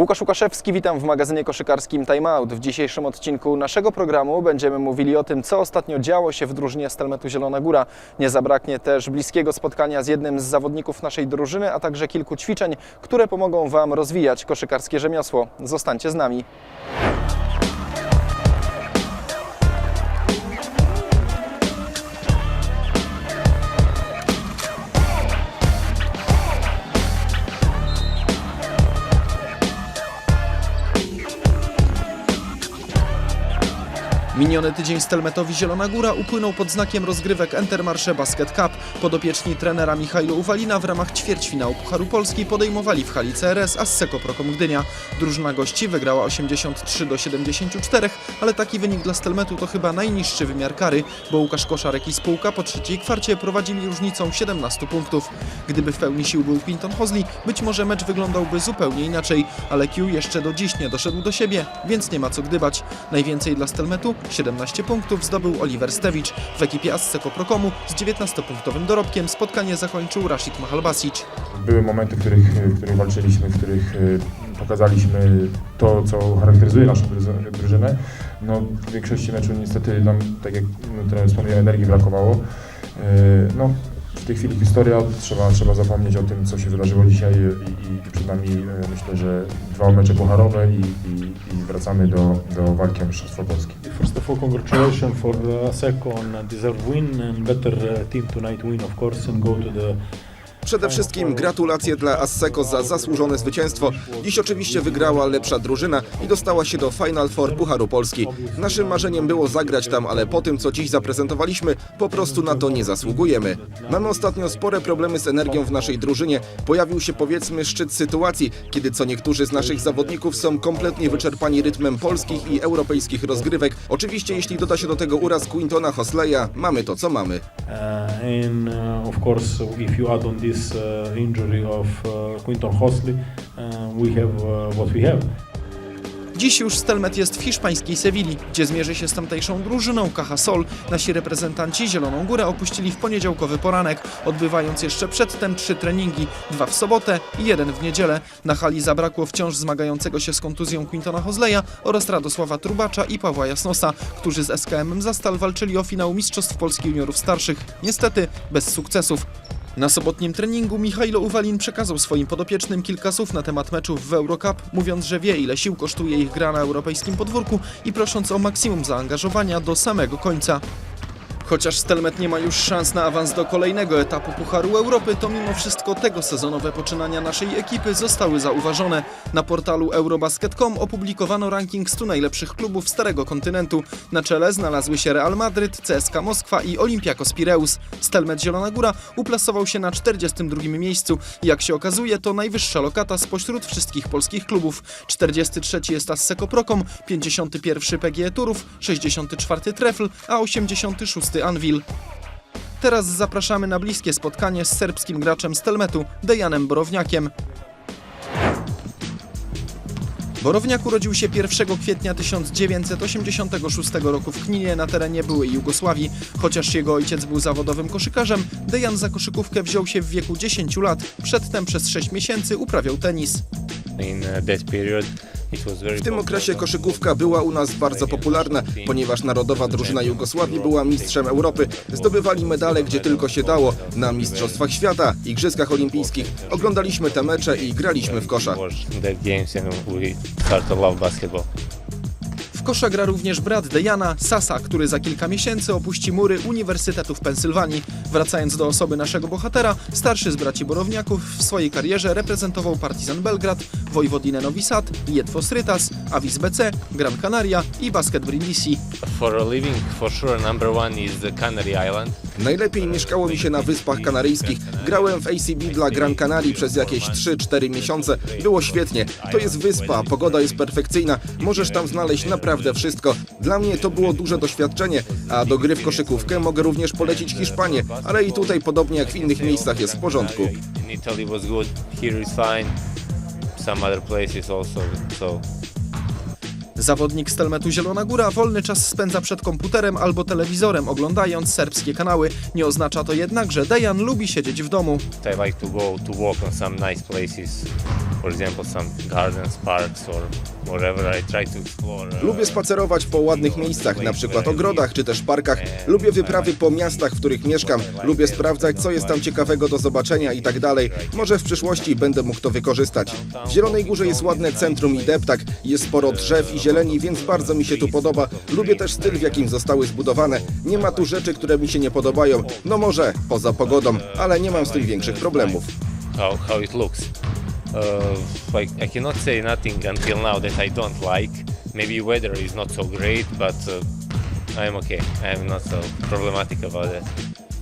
Łukasz Łukaszewski, witam w magazynie koszykarskim Time Out. W dzisiejszym odcinku naszego programu będziemy mówili o tym, co ostatnio działo się w drużynie Stelmetu Zielona Góra. Nie zabraknie też bliskiego spotkania z jednym z zawodników naszej drużyny, a także kilku ćwiczeń, które pomogą Wam rozwijać koszykarskie rzemiosło. Zostańcie z nami. Miniony tydzień Stelmetowi Zielona Góra upłynął pod znakiem rozgrywek Entermarsze Basket Cup. Podopieczni trenera Michajlo Uwalina w ramach ćwierćfinału Pucharu Polski podejmowali w hali CRS Asseko Prokom Gdynia. Drużyna gości wygrała 83 do 74, ale taki wynik dla Stelmetu to chyba najniższy wymiar kary, bo Łukasz Koszarek i spółka po trzeciej kwarcie prowadzili różnicą 17 punktów. Gdyby w pełni sił był Quinton Hosley, być może mecz wyglądałby zupełnie inaczej, ale Q jeszcze do dziś nie doszedł do siebie, więc nie ma co gdybać. Najwięcej dla Stelmetu 17 punktów zdobył Oliver Stewicz. W ekipie Asseko Prokomu z 19-punktowym dorobkiem spotkanie zakończył Rashid Mahalbasic. Były momenty, w których, w których walczyliśmy, w których e, pokazaliśmy to, co charakteryzuje naszą dru- drużynę. No, w większości meczu niestety nam, tak jak no, trener wspomniał, energii brakowało. E, No, tej chwili historia, trzeba, trzeba zapomnieć o tym, co się wydarzyło dzisiaj i, i przed nami e, myślę, że dwa mecze pucharowe i, i, i wracamy do, do walki o Mistrzostwo Polski. First of all, congratulations for a deserved win and better team tonight win, of course, and go to the Przede wszystkim gratulacje dla Asseko za zasłużone zwycięstwo. Dziś oczywiście wygrała lepsza drużyna i dostała się do Final Four Pucharu Polski. Naszym marzeniem było zagrać tam, ale po tym co dziś zaprezentowaliśmy, po prostu na to nie zasługujemy. Mamy ostatnio spore problemy z energią w naszej drużynie. Pojawił się powiedzmy szczyt sytuacji, kiedy co niektórzy z naszych zawodników są kompletnie wyczerpani rytmem polskich i europejskich rozgrywek. Oczywiście jeśli doda się do tego uraz Quintona Hosleya, mamy to co mamy. uh, and uh, this uh, injury of uh, Quinton Hosley, uh, we have uh, what we have. Dziś już Stelmet jest w hiszpańskiej Sewilli, gdzie zmierzy się z tamtejszą drużyną Caja Sol. Nasi reprezentanci Zieloną Górę opuścili w poniedziałkowy poranek, odbywając jeszcze przedtem trzy treningi, dwa w sobotę i jeden w niedzielę. Na hali zabrakło wciąż zmagającego się z kontuzją Quintona Hosleya oraz Radosława Trubacza i Pawła Jasnosa, którzy z SKM Zastal walczyli o finał Mistrzostw Polski Juniorów Starszych. Niestety bez sukcesów. Na sobotnim treningu Michajlo Uwalin przekazał swoim podopiecznym kilka słów na temat meczów w Eurocup, mówiąc, że wie ile sił kosztuje ich gra na europejskim podwórku i prosząc o maksimum zaangażowania do samego końca. Chociaż Stelmet nie ma już szans na awans do kolejnego etapu Pucharu Europy, to mimo wszystko tego sezonowe poczynania naszej ekipy zostały zauważone. Na portalu Eurobasket.com opublikowano ranking 100 najlepszych klubów Starego Kontynentu. Na czele znalazły się Real Madryt, CSKA Moskwa i Olympiakos Pireus. Stelmet Zielona Góra uplasował się na 42 miejscu. Jak się okazuje, to najwyższa lokata spośród wszystkich polskich klubów. 43 jest Asseko Prokom, 51 PGE Turów, 64 Trefl, a 86 Anvil. Teraz zapraszamy na bliskie spotkanie z serbskim graczem Stelmetu, Dejanem Borowniakiem. Borowniak urodził się 1 kwietnia 1986 roku w Kninie na terenie byłej Jugosławii. Chociaż jego ojciec był zawodowym koszykarzem, Dejan za koszykówkę wziął się w wieku 10 lat. Przedtem przez 6 miesięcy uprawiał tenis. in that period. W tym okresie koszykówka była u nas bardzo popularna, ponieważ narodowa drużyna Jugosławii była mistrzem Europy. Zdobywali medale gdzie tylko się dało, na Mistrzostwach Świata, Igrzyskach Olimpijskich. Oglądaliśmy te mecze i graliśmy w kosza. W kosza gra również brat Dejana, Sasa, który za kilka miesięcy opuści mury Uniwersytetu w Pensylwanii. Wracając do osoby naszego bohatera, starszy z braci Borowniaków w swojej karierze reprezentował Partizan Belgrad, Wojwodinę Novi Sad, Jedwos Rytas, Avis BC, Gran Canaria i Basket Brindisi. For a living, for sure, number one is the Canary Island. Najlepiej mieszkało mi się na Wyspach Kanaryjskich. Grałem w ACB dla Gran Canaria przez jakieś 3-4 miesiące. Było świetnie. To jest wyspa, pogoda jest perfekcyjna. Możesz tam znaleźć naprawdę wszystko. Dla mnie to było duże doświadczenie, a do gry w koszykówkę mogę również polecić Hiszpanię, ale i tutaj podobnie jak w innych miejscach jest w porządku. In Italy was good, here is fine. Some other places also. So Zawodnik Stelmetu Zielona Góra wolny czas spędza przed komputerem albo telewizorem, oglądając serbskie kanały. Nie oznacza to jednak, że Dejan lubi siedzieć w domu. I like to go to walk on some nice places. For example, some gardens, parks, or wherever I try to explore. uh, Lubię spacerować po ładnych miejscach, na przykład ogrodach czy też parkach. Lubię wyprawy po miastach, w których mieszkam. Lubię sprawdzać, co jest tam ciekawego do zobaczenia i tak dalej. Może w przyszłości będę mógł to wykorzystać. W Zielonej Górze jest ładne centrum i deptak. Jest sporo drzew i zieleni, więc bardzo mi się tu podoba. Lubię też styl, w jakim zostały zbudowane. Nie ma tu rzeczy, które mi się nie podobają. No może, poza pogodą, ale nie mam z tym większych problemów. how, how it looks. Uh, like I cannot say nothing until now that I don't like. Maybe weather is not so great, but uh, I'm okay. I'm not so problematic about it.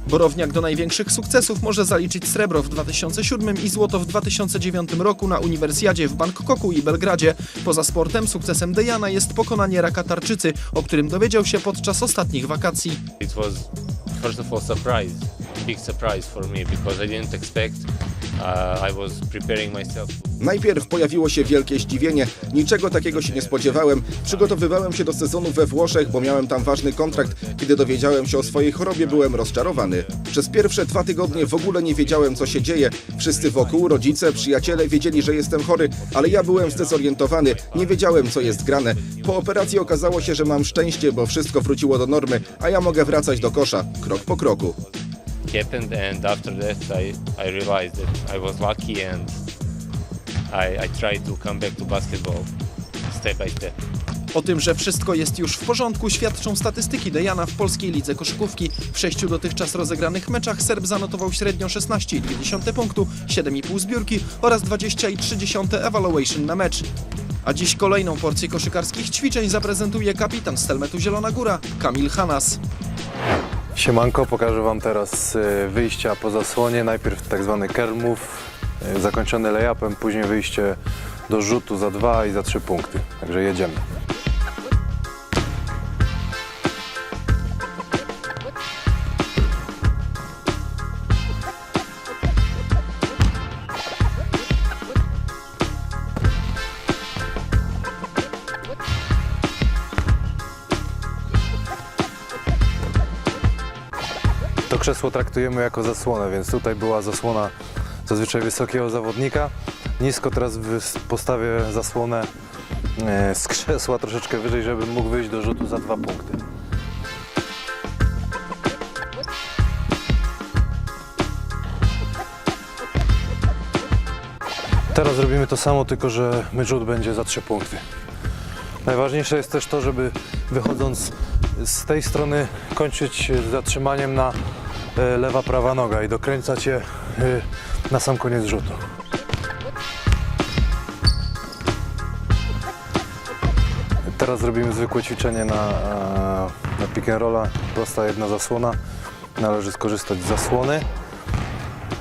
Borowniak do największych sukcesów może zaliczyć srebro w 2007 i złoto w 2009 roku na Uniwersjadzie w Bangkoku i Belgradzie. Poza sportem sukcesem Dejana jest pokonanie raka tarczycy, o którym dowiedział się podczas ostatnich wakacji. It was first of all surprise, big surprise for me because I didn't expect. Uh. Najpierw pojawiło się wielkie zdziwienie. Niczego takiego się nie spodziewałem. Przygotowywałem się do sezonu we Włoszech, bo miałem tam ważny kontrakt. Kiedy dowiedziałem się o swojej chorobie, byłem rozczarowany. Przez pierwsze dwa tygodnie w ogóle nie wiedziałem, co się dzieje. Wszyscy wokół, rodzice, przyjaciele wiedzieli, że jestem chory, ale ja byłem zdezorientowany. Nie wiedziałem, co jest grane. Po operacji okazało się, że mam szczęście, bo wszystko wróciło do normy, a ja mogę wracać do kosza, krok po kroku. Happened and after that I, I realized that I was lucky and I, I tried to come back to basketball step by step. O tym, że wszystko jest już w porządku, świadczą statystyki Dejana w polskiej lidze koszykówki. W sześciu dotychczas rozegranych meczach Serb zanotował średnio 16,2 punktu, 7,5 zbiórki oraz 20,3 evaluation na mecz. A dziś kolejną porcję koszykarskich ćwiczeń zaprezentuje kapitan Stelmetu Zielona Góra, Kamil Hanas. Siemanko, pokażę Wam teraz e, wyjścia po zasłonie. Najpierw tak zwany move, e, zakończony layupem, później wyjście do rzutu za dwa i za trzy punkty. Także jedziemy. Krzesło traktujemy jako zasłonę, więc tutaj była zasłona zazwyczaj wysokiego zawodnika. Nisko teraz postawię zasłonę e, z krzesła troszeczkę wyżej, żeby mógł wyjść do rzutu za dwa punkty. Teraz robimy to samo, tylko że my rzut będzie za trzy punkty. Najważniejsze jest też to, żeby wychodząc z tej strony kończyć zatrzymaniem na lewa, prawa noga i dokręcać je e, na sam koniec rzutu. Teraz zrobimy zwykłe ćwiczenie na, e, na pick and rolla. Prosta jedna zasłona. Należy skorzystać z zasłony.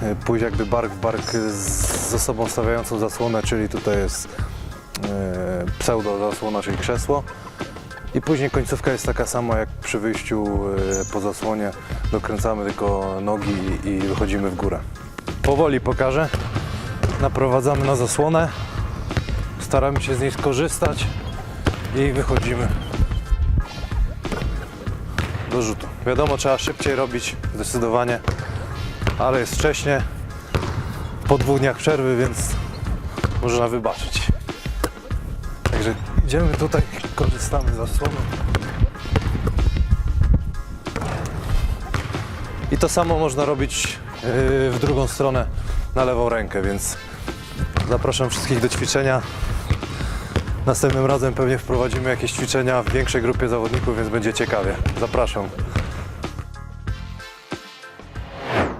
E, Pójść jakby bark w bark z osobą stawiającą zasłonę, czyli tutaj jest e, pseudo zasłona, czyli krzesło. I później końcówka jest taka sama jak przy wyjściu e, po zasłonie. Dokręcamy tylko nogi i, i wychodzimy w górę. Powoli pokażę. Naprowadzamy na zasłonę. Staramy się z niej skorzystać i wychodzimy do rzutu. Wiadomo, trzeba szybciej robić, zdecydowanie, ale jest wcześnie. Po dwóch dniach przerwy, więc można wybaczyć. Także idziemy tutaj, korzystamy z zasłony. I to samo można robić yy, w drugą stronę, na lewą rękę, więc zapraszam wszystkich do ćwiczenia. Następnym razem pewnie wprowadzimy jakieś ćwiczenia w większej grupie zawodników, więc będzie ciekawie. Zapraszam.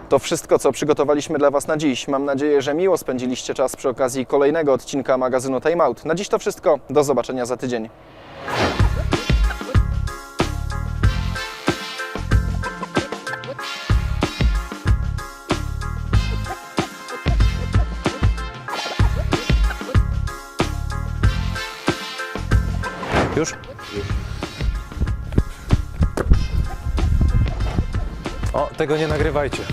To wszystko, co przygotowaliśmy dla Was na dziś. Mam nadzieję, że miło spędziliście czas przy okazji kolejnego odcinka magazynu Time Out. Na dziś to wszystko. Do zobaczenia za tydzień. O, tego nie nagrywajcie.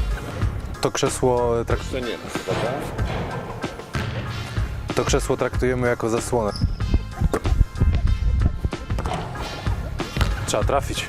To krzesło e, trak... To krzesło traktujemy jako zasłonę. Trzeba trafić.